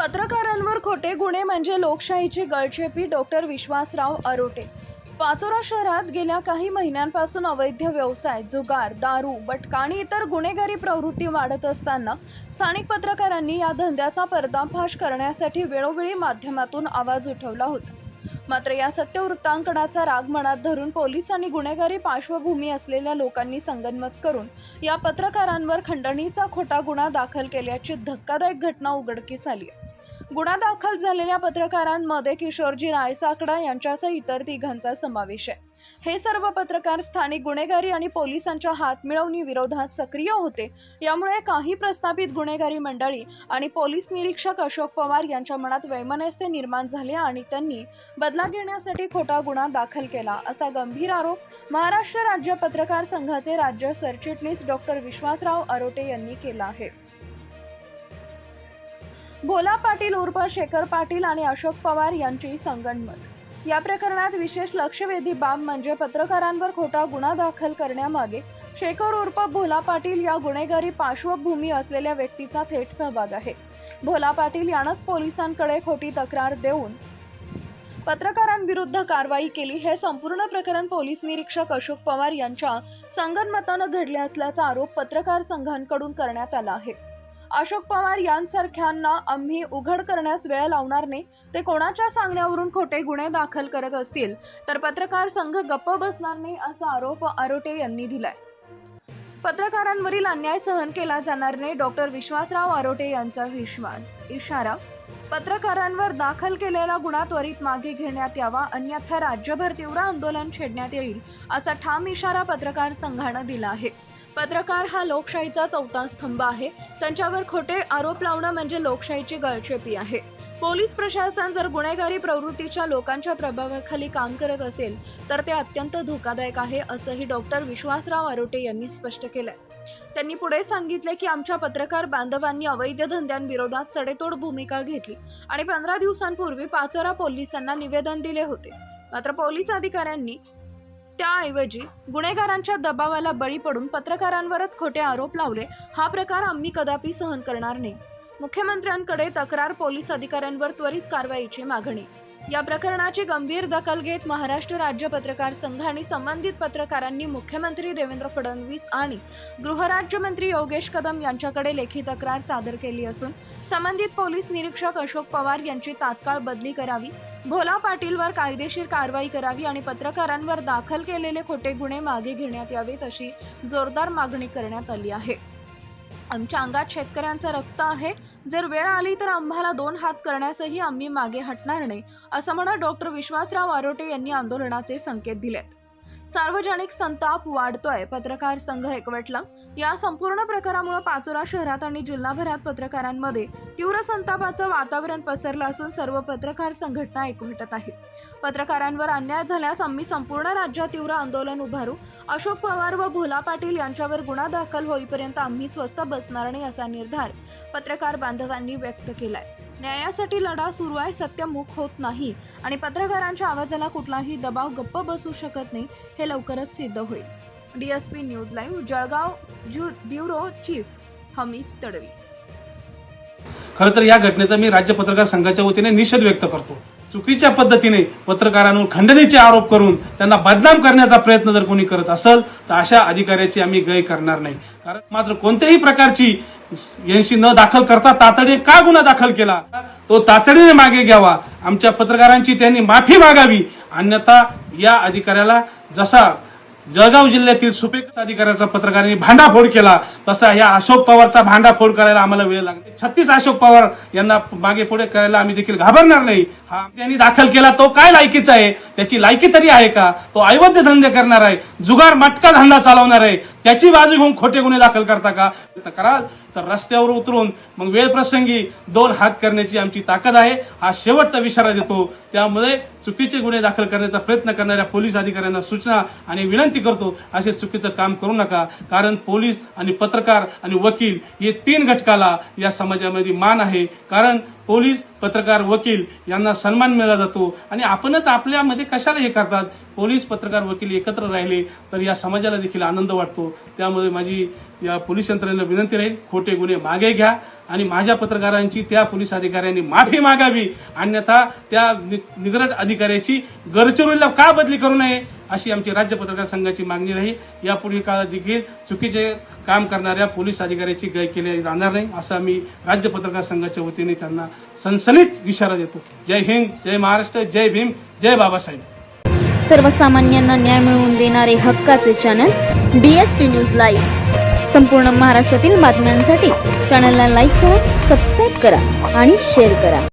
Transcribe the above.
पत्रकारांवर खोटे गुन्हे म्हणजे लोकशाहीची गळचेपी डॉक्टर विश्वासराव अरोटे पाचोरा शहरात गेल्या काही महिन्यांपासून अवैध व्यवसाय जुगार दारू बटका आणि इतर गुन्हेगारी प्रवृत्ती वाढत असताना स्थानिक पत्रकारांनी या धंद्याचा पर्दाफाश करण्यासाठी वेळोवेळी माध्यमातून आवाज उठवला होता मात्र या सत्य वृत्तांकनाचा राग मनात धरून पोलिसांनी गुन्हेगारी पार्श्वभूमी असलेल्या लोकांनी संगनमत करून या पत्रकारांवर खंडणीचा खोटा गुन्हा दाखल केल्याची धक्कादायक घटना उघडकीस आली आहे. गुन्हा दाखल झालेल्या पत्रकारांमध्ये किशोरजी रायसाकडा यांच्यासह इतर तिघांचा समावेश आहे. हे सर्व पत्रकार स्थानिक गुन्हेगारी आणि पोलिसांच्या हातमिळवणी विरोधात सक्रिय होते. यामुळे काही प्रस्थापित गुन्हेगारी मंडळी आणि पोलीस निरीक्षक अशोक पवार यांच्या मनात वैमनस्य निर्माण झाले आणि त्यांनी बदला घेण्यासाठी खोटा गुन्हा दाखल केला असा गंभीर आरोप महाराष्ट्र राज्य पत्रकार संघाचे राज्य सरचिटणीस डॉक्टर विश्वासराव अरोटे यांनी केला आहे. भोला पाटील उर्फ शेखर पाटील आणि अशोक पवार यांची संगनमत. या प्रकरणात विशेष लक्षवेधी बाब म्हणजे पत्रकारांवर खोटा गुन्हा दाखल करण्यामागे शेखर उर्फ भोला पाटील या गुन्हेगारी पार्श्वभूमी असलेल्या व्यक्तीचा थेट सहभाग आहे. भोला पाटील यानंच पोलिसांकडे खोटी तक्रार देऊन पत्रकारांविरुद्ध कारवाई केली. हे संपूर्ण प्रकरण पोलीस निरीक्षक अशोक पवार यांच्या संगनमतानं घडले असल्याचा आरोप पत्रकार संघांकडून करण्यात आला आहे. अशोक पवार यांसारख्यांना आम्ही उघड करण्यास वेळ लावणार नाही. ते कोणाच्या सांगण्यावरून खोटे गुन्हे दाखल करत असतील? तर पत्रकार संघ गप्प बसणार नाही असा आरोप आरोटे यांनी दिलाय. पत्रकारांवरील अन्याय सहन केला जाणार नाही डॉक्टर विश्वासराव आरोटे यांचा विश्वास इशारा. पत्रकारांवर दाखल केलेला गुन्हा त्वरित मागे घेण्यात यावा अन्यथा राज्यभर तीव्र आंदोलन छेडण्यात येईल असा ठाम इशारा पत्रकार संघानं दिला आहे. पत्रकार हा लोकशाहीचा चौथा स्तंभ आहे. त्यांच्यावर खोटे आरोप लावणं म्हणजे लोकशाहीची गळचेपी आहे. पोलीस प्रशासन जर गुन्हेगारी प्रवृत्तीच्या लोकांच्या प्रभावाखाली काम करत असेल तर ते अत्यंत धोकादायक आहे असंही डॉक्टर विश्वासराव आरोटे यांनी स्पष्ट केलंय. त्यांनी पुढे सांगितले की आमच्या पत्रकार बांधवांनी अवैध धंद्यांविरोधात सडेतोड भूमिका घेतली आणि पंधरा दिवसांपूर्वी पाचोरा पोलिसांना निवेदन दिले होते. मात्र पोलीस अधिकाऱ्यांनी त्याऐवजी गुन्हेगारांच्या दबावाला बळी पडून पत्रकारांवरच खोटे आरोप लावले हा प्रकार आम्ही कदापि सहन करणार नाही. मुख्यमंत्र्यांकडे तक्रार पोलीस अधिकाऱ्यांवर त्वरित कारवाईची मागणी या प्रकरणाची गंभीर दखल घेत महाराष्ट्र राज्य पत्रकार संघ आणि संबंधित पत्रकारांनी मुख्यमंत्री देवेंद्र फडणवीस आणि गृहराज्यमंत्री योगेश कदम यांच्याकडे लेखी तक्रार सादर केली असून संबंधित पोलीस निरीक्षक अशोक पवार यांची तात्काळ बदली करावी भोला पाटीलवर कायदेशीर कारवाई करावी आणि पत्रकारांवर दाखल केलेले खोटे गुन्हे मागे घेण्यात यावेत अशी जोरदार मागणी करण्यात आली आहे. आमच्या अंगात शेतकऱ्यांचं रक्त आहे. जर वेळ आली तर आम्हाला दोन हात करण्यासही आम्ही मागे हटणार नाही असं म्हणत डॉक्टर विश्वासराव आरोटे यांनी आंदोलनाचे संकेत दिलेत. सार्वजनिक संताप वाढतोय पत्रकार संघ एकवटला. या संपूर्ण प्रकारामुळे पाचोरा शहरात आणि जिल्हाभरात पत्रकारांमध्ये तीव्र संतापाचं वातावरण पसरलं असून सर्व पत्रकार संघटना एकवटत आहेत. पत्रकारांवर अन्याय झाल्यास आम्ही संपूर्ण राज्यात तीव्र आंदोलन उभारू. अशोक पवार व भोला पाटील यांच्यावर गुन्हा दाखल होईपर्यंत आम्ही स्वस्त बसणार नाही असा निर्धार पत्रकार बांधवांनी व्यक्त केलाय. न्यायासाठी लढा सुरू आहे सत्य मुख होत नाही. आणि पत्रकारांच्या आवाजाला कुठलाही दबाव गप्प बसू शकत नाही हे लवकरच सिद्ध होईल. डीएसपी न्यूज लाईव्ह जळगाव ज्यू ब्युरो चीफ हमीद तडवी. खरं तर या घटनेचा मी राज्य पत्रकार संघाच्या वतीने निषेध व्यक्त करतो. चुकीच्या पद्धतीने पत्रकारांवर खंडणीचे आरोप करून त्यांना बदनाम करण्याचा प्रयत्न जर कोणी करत असेल तर अशा अधिकाऱ्याची आम्ही गय करणार नाही. कारण मात्र कोणत्याही प्रकारची यांशी न दाखल करता तातडीने का गुन्हा दाखल केला? तो तातडीने मागे घ्यावा. आमच्या पत्रकारांची त्यांनी माफी मागावी. अन्यथा या अधिकाऱ्याला जसा जळगाव जिल्ह्यातील सुपेक अधिकाऱ्याचा पत्रकारांनी भांडाफोड केला. तसा या अशोक पवारचा भांडाफोड करायला आम्हाला वेळ लागला छत्तीस अशोक पवार यांना मागे पुढे करायला आम्ही देखील घाबरणार नाही. हा त्यांनी दाखल केला तो काय लायकीचा आहे? त्याची लायकी तरी आहे का? तो ऐवद्य धंदे करणार आहे. जुगार मटका धंदा चालवणार आहे. त्याची बाजू घेऊन खोटे गुन्हे दाखल करता का? करा कराल. तर रस्त्यावर उतरून मग वेळ प्रसंगी दोन हात करण्याची आमची ताकद आहे. हा शेवटचा इशारा देतो. त्यामुळे चुकीचे गुन्हे दाखल करण्याचा प्रयत्न करणाऱ्या पोलीस अधिकाऱ्यांना सूचना आणि विनंती करतो. असे चुकीचं काम करू नका. कारण पोलीस आणि पत्रकार आणि वकील हे तीन घटकाला या समाजामध्ये मान आहे. कारण पोलीस पत्रकार वकील यांना सन्मान मिळाला जातो. आणि आपणच आपल्यामध्ये कशाला हे करतात? पोलीस पत्रकार वकील एकत्र राहिले तर या समाजाला देखील आनंद वाटतो. त्यामुळे माझी या पोलीस यंत्रणेला विनंती राहील खोटे गुन्हे मागे घ्या आणि माझ्या पत्रकारांची त्या पोलीस अधिकाऱ्यांनी माफी मागावी. अन्यथा त्या नि- निगरट अधिकाऱ्याची गडचिरोलीला का बदली करू नये? अशी आमची राज्य पत्रकार संघाची मागणी राहील. यापुढील काळात देखील चुकीचे काम करणाऱ्या पोलीस अधिकाऱ्याची गय केली जाणार नाही असं आम्ही राज्य पत्रकार संघाच्या वतीने त्यांना सनसनीत इशारा देतो. जय हिंद जय महाराष्ट्र जय भीम जय बाबासाहेब. सर्वसामान्यांना न्याय मिळवून देणारे हक्काचे चॅनल डीएसपी न्यूज लाईव्ह संपूर्ण महाराष्ट्रातील बातम्यांसाठी चॅनलला लाईक करा सबस्क्राईब करा आणि शेअर करा.